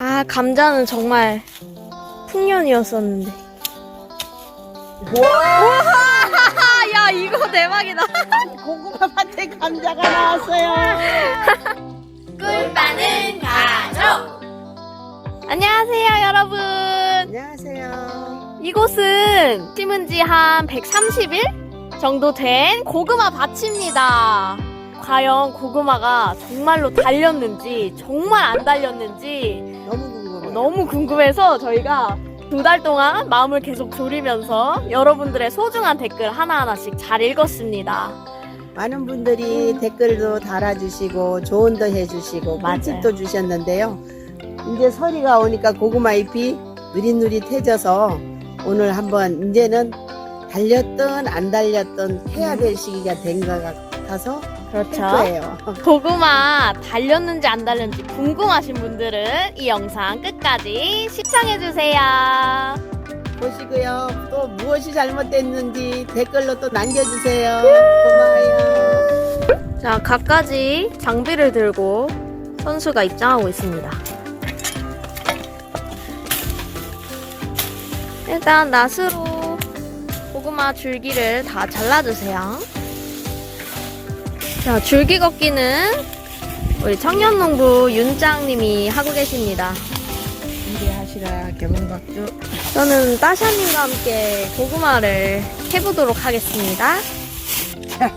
아, 감자는 정말 풍년이었었는데. 와! 야, 이거 대박이다. 고구마 밭에 감자가 나왔어요. 꿀빠는 가족. 안녕하세요, 여러분. 안녕하세요. 이곳은 심은 지 한 130일 정도 된 고구마 밭입니다. 과연 고구마가 정말로 달렸는지, 정말 안 달렸는지 너무 궁금해요. 너무 궁금해서 저희가 두 달 동안 마음을 계속 졸이면서 여러분들의 소중한 댓글 하나하나씩 잘 읽었습니다. 많은 분들이 댓글도 달아주시고 조언도 해주시고 맞아요. 꿀팁도 주셨는데요. 이제 서리가 오니까 고구마 잎이 느릿느릿해져서 오늘 한번 이제는 달렸던 안 달렸던 해야 될 시기가 된 것 같 아서 할 그렇죠. 거예요. 고구마 달렸는지 안 달렸는지 궁금하신 분들은 이 영상 끝까지 시청해주세요. 보시고요. 또 무엇이 잘못됐는지 댓글로 또 남겨주세요. 고마워요. 자, 갖가지 장비를 들고 선수가 입장하고 있습니다. 일단 낫으로 고구마 줄기를 다 잘라주세요. 자, 줄기 걷기는 우리 청년농부 윤짱님이 하고 계십니다. 준비하시라 개봉박주. 저는 따샤님과 함께 고구마를 해보도록 하겠습니다.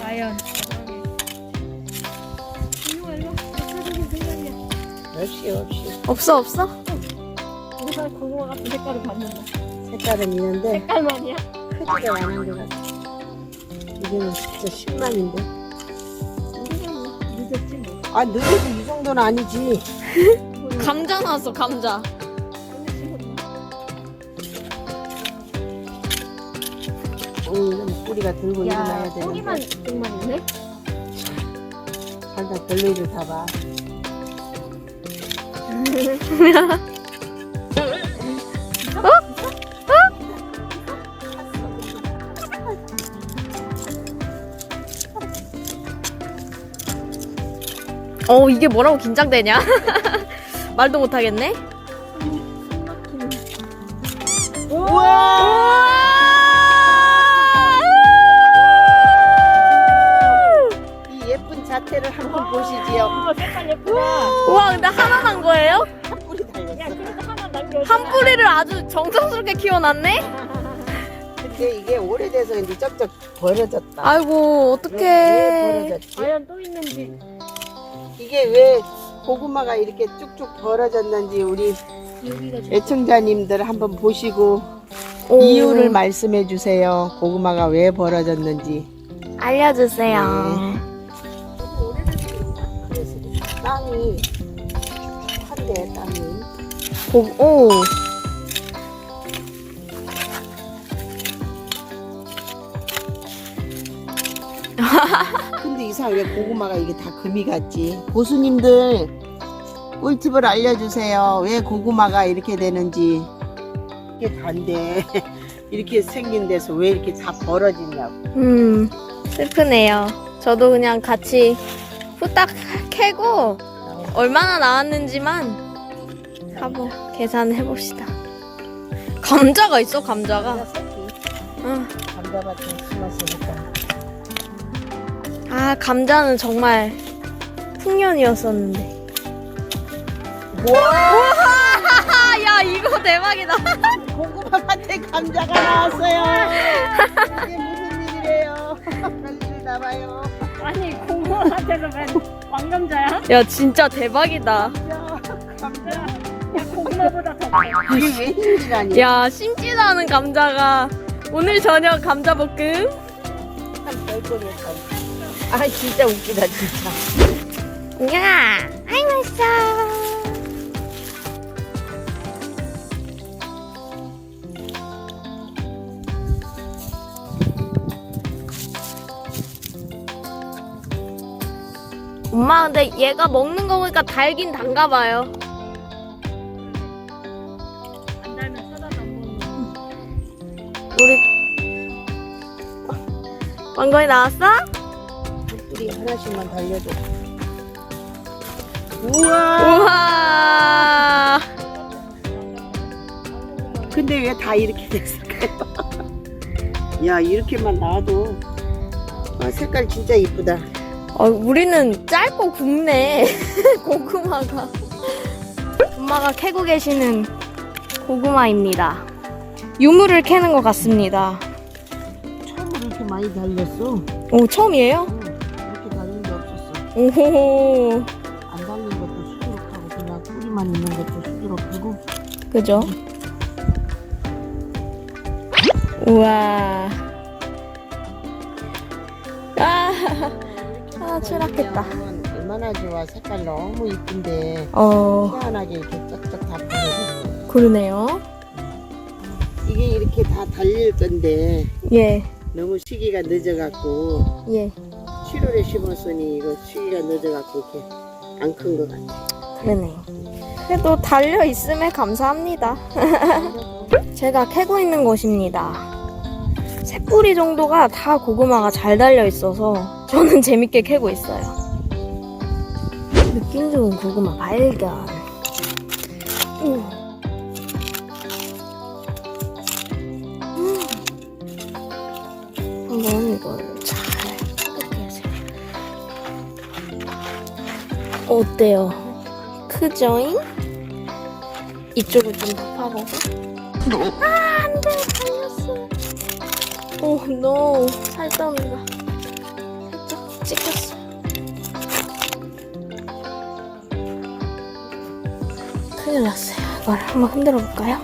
과연 없이 없이 없어 없어? 고구마 고구마 같은 색깔을 봤는데 색깔은 있는데 색깔만이야? 크지가 않은 것 같아. 이거는 진짜 10만인데. 늦었지 뭐 아 늦어도 이 정도는 아니지. 감자 나왔어 감자. 어, 이건 뿌리가 들고 일어나야 야 고기만 되는데. 정말 있네? 살다 별일을 다 봐. 어 이게 뭐라고 긴장되냐? 말도 못하겠네. 우와! 이 예쁜 자태를 한번 보시지요. 아 색깔 예쁘다 우와 근데 하나 난 거예요? 한 뿌리 달렸어. 야 그래도 하나 남겨 한 뿌리를 아주 정성스럽게 키워놨네? 근데 이게 오래돼서 이제 쩍쩍 벌어졌다. 아이고 왜, 왜 어떡해. 벌어졌지? 과연 또 있는지 이게 왜 고구마가 이렇게 쭉쭉 벌어졌는지 우리 애청자님들 한번 보시고 오, 이유를 말씀해 주세요. 고구마가 왜 벌어졌는지. 알려주세요. 그래서 땅이 한데 땅이. 고, 오. 이상하게 고구마가 이게 다 금이 같지. 고수님들 꿀팁을 알려주세요. 왜 고구마가 이렇게 되는지. 이게 단데 이렇게 생긴 데서 왜 이렇게 다 벌어지냐고. 음 슬프네요. 저도 그냥 같이 후딱 캐고 얼마나 나왔는지만 한번 계산해 봅시다. 감자가 있어 감자가. 응. 감자밭에 심었으니까. 아 감자는 정말 풍년이었었는데. 와! 아, 야 이거 대박이다. 고구마 밭에 감자가 나왔어요. 이게 무슨 일이래요? 별일 나봐요. 아니 고구마한테서 왜 왕감자야? 야 진짜 대박이다. 감자. 야 고구마보다 더 이게 웬일이라니? 야 심지도 않은 감자가 오늘 저녁 감자 볶음. 참 참. 아 진짜 웃기다 진짜. 야, 아이 맛있어. 엄마 근데 얘가 먹는 거 보니까 달긴 단가 봐요. 안 달면 쳐다도 안거 우리 왕건이 나왔어? 뿌리 하나씩만 달려도 우와. 우와. 근데 왜 다 이렇게 됐을까요? 야 이렇게만 나와도 아, 색깔 진짜 이쁘다. 어, 우리는 짧고 굵네. 고구마가. 엄마가 캐고 계시는 고구마입니다. 유물을 캐는 것 같습니다. 처음으로 이렇게 많이 달렸어. 오, 처음이에요? 오호호. 안 달린 것도 수두룩하고 그냥 뿌리만 있는 것도 수두룩하고. 그죠? 우와. 아, 아, 추락했다. 나오면 얼마나 좋아. 색깔 너무 이쁜데 어, 희한하게 이렇게 쩍쩍 다 벌어졌어. 그러네요. 이게 이렇게 다 달릴 건데 예, 너무 시기가 늦어갖고 예, 7월에 심었으니 이거 시기가 늦어갖고 이렇게 안 큰 것 같아. 그러네. 그래도 달려 있음에 감사합니다. 제가 캐고 있는 곳입니다. 세 뿌리 정도가 다 고구마가 잘 달려 있어서 저는 재밌게 캐고 있어요. 느낌 좋은 고구마 발견. 오. 음. 한번 이걸 잘 어때요? 크죠잉? 이쪽을 좀더 파보고. 아, 안 돼. 달렸어. 오, 노. 살점이다. 살짝 찍혔어. 큰일 났어요. 이걸 한번 흔들어 볼까요?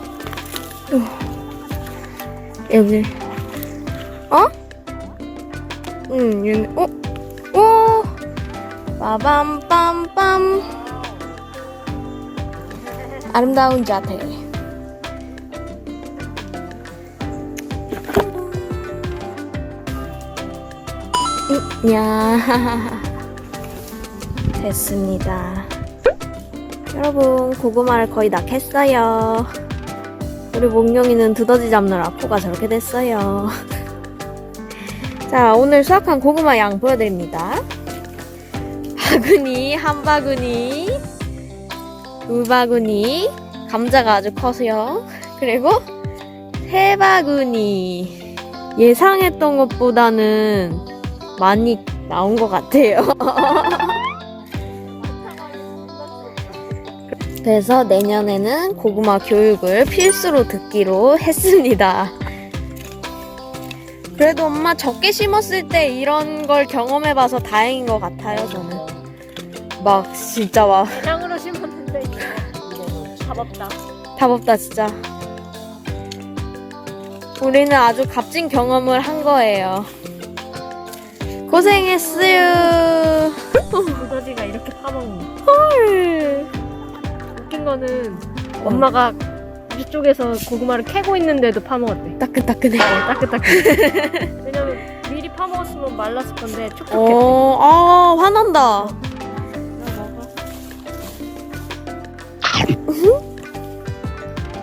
여기. 어? 응, 얘는, 어? 오! 빠밤빰빰. 아름다운 자태. 음, 야. 됐습니다. 여러분, 고구마를 거의 다 캤어요. 우리 몽룡이는 두더지 잡느라 코가 저렇게 됐어요. 자, 오늘 수확한 고구마 양 보여드립니다. 바구니, 한 바구니, 두 바구니, 감자가 아주 커서요. 그리고 세 바구니. 예상했던 것보다는 많이 나온 것 같아요. 그래서 내년에는 고구마 교육을 필수로 듣기로 했습니다. 그래도 엄마 적게 심었을 때 이런 걸 경험해봐서 다행인 것 같아요, 저는. 막, 진짜 막, 대량으로 심었는데 답 없다. 답 없다, 진짜. 우리는 아주 값진 경험을 한 거예요. 고생했어요. 두더지가 이렇게 파먹는. 헐. 웃긴 거는 엄마가 이쪽에서 고구마를 캐고 있는데도 파먹었대. 따끈따끈해. 어, 따끈따끈. 왜냐면 미리 파먹었으면 말랐을 건데 촉촉해. 어, 아, 화난다.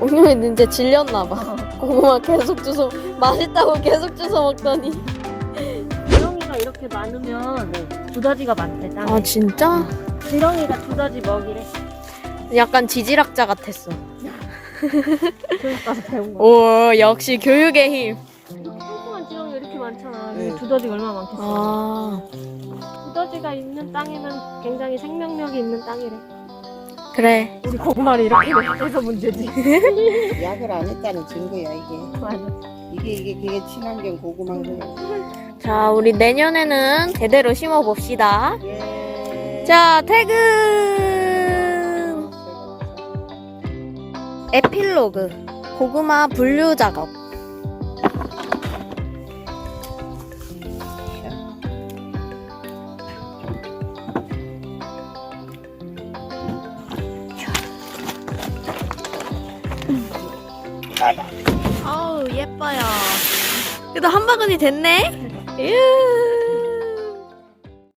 옹룡이 이제 질렸나봐. 고구마 계속 주워, 맛있다고 계속 주워 먹더니. 지렁이가 이렇게 많으면 두더지가 많대. 땅에. 아, 진짜? 지렁이가 두더지 먹이래. 약간 지질학자 같았어. 교육 가서 배운 거. 오, 역시 교육의 힘. 뚱뚱한 지렁이가 이렇게 많잖아. 네. 두더지가 얼마나 많겠어. 아, 두더지가 있는 땅에는 굉장히 생명력이 있는 땅이래. 그래. 우리 고구마를 이렇게 해서 문제지. 약을 안 했다는 증거야 이게. 맞아. 이게 이게 그게 친환경 고구마인 거야. 자, 우리 내년에는 제대로 심어 봅시다. 예. 자, 퇴근! 에필로그. 고구마 분류 작업. 아우, 예뻐요. 그래도 한 바구니 됐네? 이야.